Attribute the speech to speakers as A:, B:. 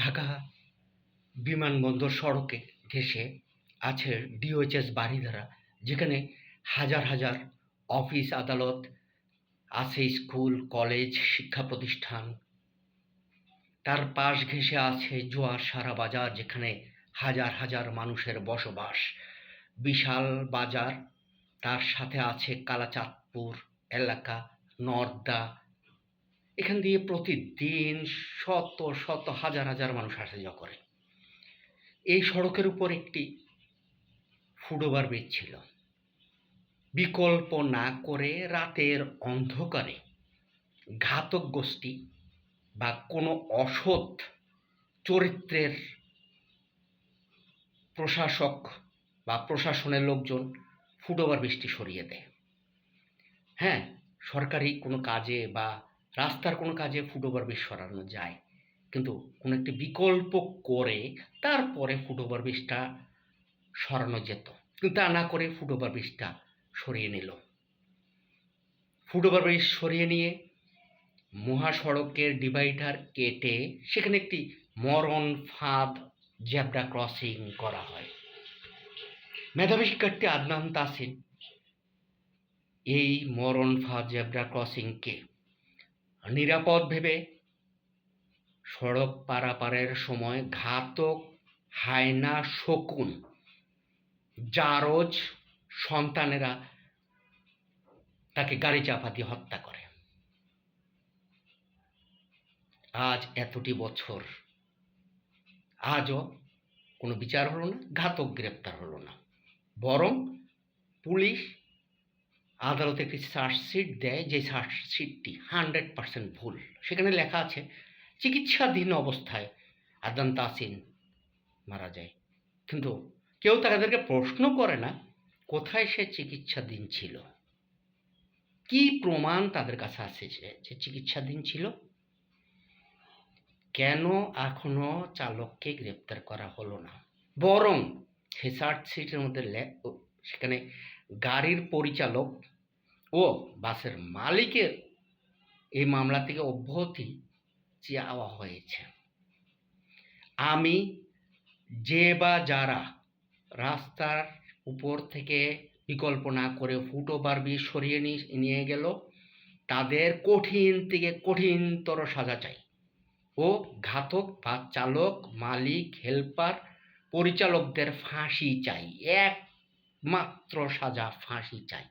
A: ঢাকা বিমানবন্দর সড়কে ঘেঁষে আছে ডিওএইচএস বাড়িধারা, যেখানে হাজার হাজার অফিস আদালত, আছে স্কুল, কলেজ, শিক্ষা প্রতিষ্ঠান। তার পাশ ঘেঁষে আছে জোয়ার সারা বাজার, যেখানে হাজার হাজার মানুষের বসবাস। বিশাল বাজার, তার সাথে আছে কালাচাঁদপুর এলাকা, নর্দা এখান দিয়ে প্রতিদিন শত শত, হাজার হাজার মানুষ আসা যাওয়া করে। এই সড়কের উপর একটি ফুটওভার ব্রিজ ছিল। বিকল্প না করে রাতের অন্ধকারে ঘাতক গোষ্ঠী বা কোনো অসৎ চরিত্রের প্রশাসক বা প্রশাসনের লোকজন ফুটওভার বৃষ্টি সরিয়ে দেয়। হ্যাঁ সরকারি কোনো কাজে বা রাস্তার কোনো কাজে ফুটওভার ব্রিজ সরানো যায়। কিন্তু কোনো একটি বিকল্প করে তারপরে ফুটওভার ব্রিজটা সরানো যেত। কিন্তু তা না করে ফুটওভার ব্রিজটা সরিয়ে নিল। ফুটওভার ব্রিজ সরিয়ে নিয়ে মহাসড়কের ডিভাইডার কেটে সেখানে একটি মরণ ফাঁদ জ্যাবরা ক্রসিং করা হয়। মেধাবী শিক্ষার্থী আদনান তাসিন, এই মরণ ফাঁদ জ্যাবরা ক্রসিংকে নিরাপদ ভেবে সড়ক পারাপারের সময় ঘাতক হায়না শকুন, জারজ সন্তানেরা তাকে গাড়ি চাপা দিয়ে হত্যা করে। আজ এতটি বছর, আজও কোনো বিচার হলো না, ঘাতক গ্রেপ্তার হলো না। বরং পুলিশ আদালতে একটি চার্জশিট দেয়, যে চার্জশিটটি হান্ড্রেড পার্সেন্ট ভুল। সেখানে লেখা আছে, চিকিৎসাধীন অবস্থায় আদান তাসিন মারা যায়। কিন্তু কেউ তাদেরকে প্রশ্ন করে না, কোথায় সে চিকিৎসাধীন ছিল? কি প্রমাণ তাদের কাছে আছে যে চিকিৎসাধীন ছিল? কেন এখনও চালককে গ্রেপ্তার করা হলো না? বরং সে চার্জশিটের মধ্যে সেখানে গাড়ির পরিচালক ও বাসের মালিকের এই মামলা থেকে অব্যাহতি চাওয়া হয়েছে। আমি যে বা যারা রাস্তার উপর থেকে বিকল্প না করে ফুটওভার ব্রিজ সরিয়ে নিয়ে গেল, তাদের কঠিন থেকে কঠিনতর সাজা চাই। ও ঘাতক বা চালক, মালিক, হেল্পার, পরিচালকদের ফাঁসি চাই। একমাত্র সাজা ফাঁসি চাই।